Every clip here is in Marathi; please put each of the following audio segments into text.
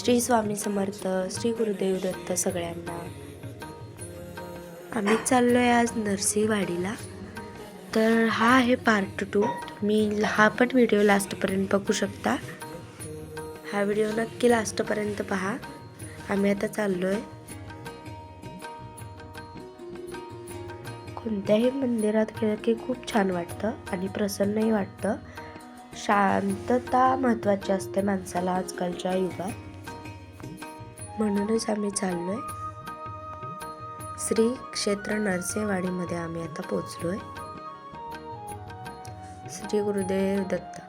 श्री स्वामी समर्थ श्री गुरुदेव दत्त सगळ्यांना. आम्ही चाललो आहे आज नरसिंहवाडीला. तर हा आहे पार्ट टू मी हा पण व्हिडिओ लास्टपर्यंत बघू शकता. हा व्हिडिओ नक्की लास्टपर्यंत पहा. आम्ही आता चाललो आहे कोणत्याही मंदिरात गेलं की खूप छान वाटतं आणि प्रसन्नही वाटतं. शांतता महत्त्वाची असते माणसाला आजकालच्या युगात. म्हणूनच आम्ही चाललो आहे श्री क्षेत्र नरसेवाडीमध्ये आम्ही आता पोचलो आहे श्री गुरुदेव दत्त.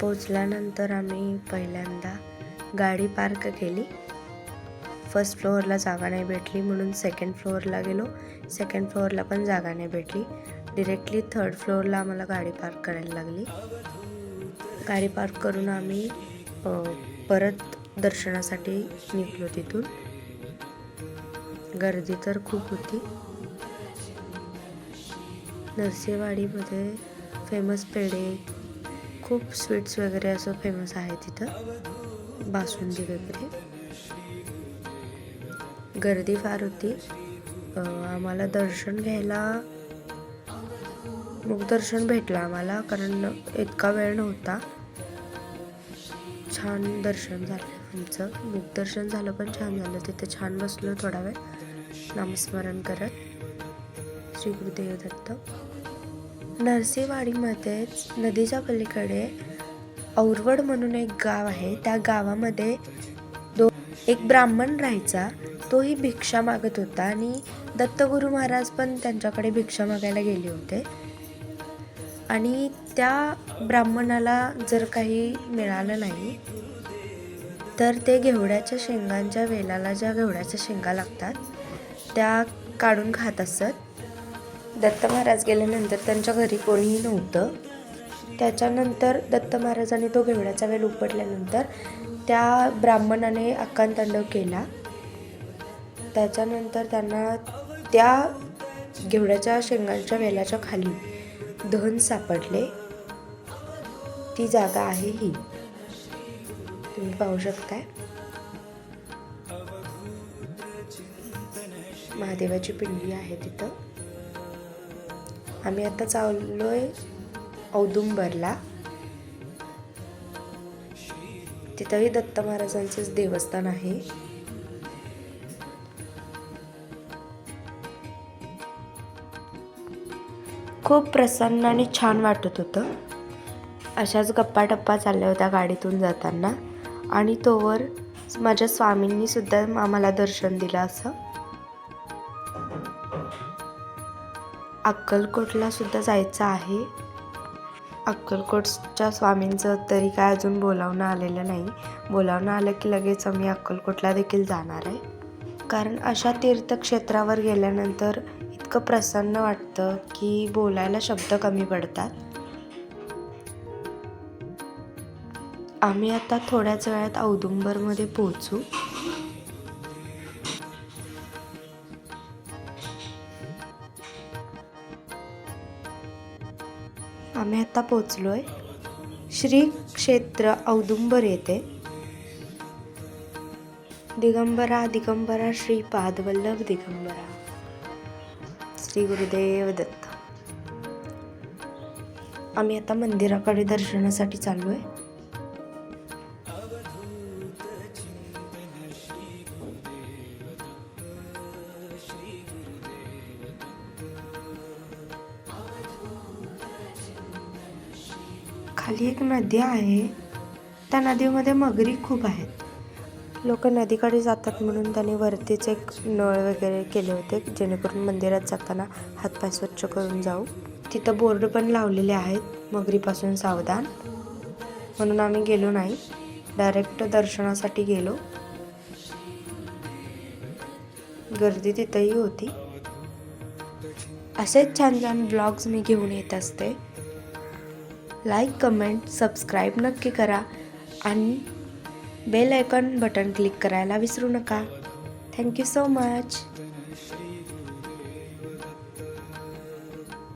पोचल्यानंतर आम्ही पहिल्यांदा गाडी पार्क केली. फर्स्ट फ्लोअरला जागा नाही भेटली म्हणून सेकंड फ्लोअरला गेलो. सेकंड फ्लोअरला पण जागा नाही भेटली. डिरेक्टली थर्ड फ्लोअरला आम्हाला गाडी पार्क करायला लागली. गाडी पार्क करून आम्ही परत दर्शनासाठी निघलो तिथून. गर्दी तर खूप होती. नरसेवाडीमध्ये फेमस पेढे खूप स्वीट्स वगैरे असं फेमस आहे तिथं. बासुंदी वगैरे. गर्दी फार होती. आम्हाला दर्शन घ्यायला मुखदर्शन भेटलं आम्हाला कारण इतका वेळ नव्हता. छान दर्शन झालं आमचं. मुखदर्शन झालं पण छान झालं. तिथे छान बसलो थोडा वेळ. नामस्मरण करत. श्री गुरुदेव दत्त. नरसिंहवाडीमध्येच नदीच्या पलीकडे औरवड म्हणून एक गाव आहे. त्या गावामध्ये दो एक ब्राह्मण राहायचा. तोही भिक्षा मागत होता आणि दत्तगुरू महाराज पण त्यांच्याकडे भिक्षा मागायला गेले होते. आणि त्या ब्राह्मणाला जर काही मिळालं नाही तर ते घेवड्याच्या शेंगांच्या वेलाला ज्या घेवड्याच्या शेंगा लागतात त्या काढून खात असत. दत्त महाराज गेल्यानंतर त्यांच्या घरी कोणीही नव्हतं. त्याच्यानंतर दत्त महाराजांनी तो घेवड्याचा वेल उपटल्यानंतर त्या ब्राह्मणाने अक्कांतांडव केला. त्याच्यानंतर त्यांना त्या घेवड्याच्या शेंगांच्या वेलाच्या खाली धन सापडले. ती जागा आहे ही. तुम्ही पाहू शकताय. महादेवाची पिंडी आहे तिथं. आम्ही आता चाललो आहे औदुंबरला. तिथंही दत्त महाराजांचंच देवस्थान आहे. खूप प्रसन्न आणि छान वाटत होतं. अशाच गप्पा टप्पा चालल्या होत्या गाडीतून जाताना. आणि तोवर माझ्या स्वामींनी सुद्धा आम्हाला दर्शन दिलं असं. अक्कलकोटला सुद्धा जायचं आहे. अक्कलकोटच्या स्वामींचं तरी काय अजून बोलावणं आलेलं नाही. बोलावणं आलं की लगेच आम्ही अक्कलकोटला देखील जाणार आहे. कारण अशा तीर्थक्षेत्रावर गेल्यानंतर इतकं प्रसन्न वाटतं की बोलायला शब्द कमी पडतात. आम्ही आता थोड्याच वेळात औदुंबरमध्ये पोहोचू. आम्ही आता पोचलोय श्री क्षेत्र औदुंबर येथे. दिगंबरा दिगंबरा श्री पादवल्लभ दिगंबरा. श्री गुरुदेव दत्त. आम्ही आता मंदिराकडे दर्शनासाठी चालू आहे खाली एक नदी आहे. त्या नदीमध्ये मगरी खूप आहेत. लोक नदीकडे जातात म्हणून त्यांनी वरतीच एक नळ वगैरे केले होते जेणेकरून मंदिरात जाताना हातपाय स्वच्छ करून जाऊ. तिथं बोर्ड पण लावलेले आहेत मगरीपासून सावधान. म्हणून आम्ही गेलो नाही डायरेक्ट दर्शनासाठी गेलो. गर्दी तिथंही होती. असेच छान छान ब्लॉग्स मी घेऊन येत असते. लाईक कमेंट सबस्क्राईब नक्की करा आणि बेल आयकॉन बटन क्लिक करायला विसरू नका. Thank you so much.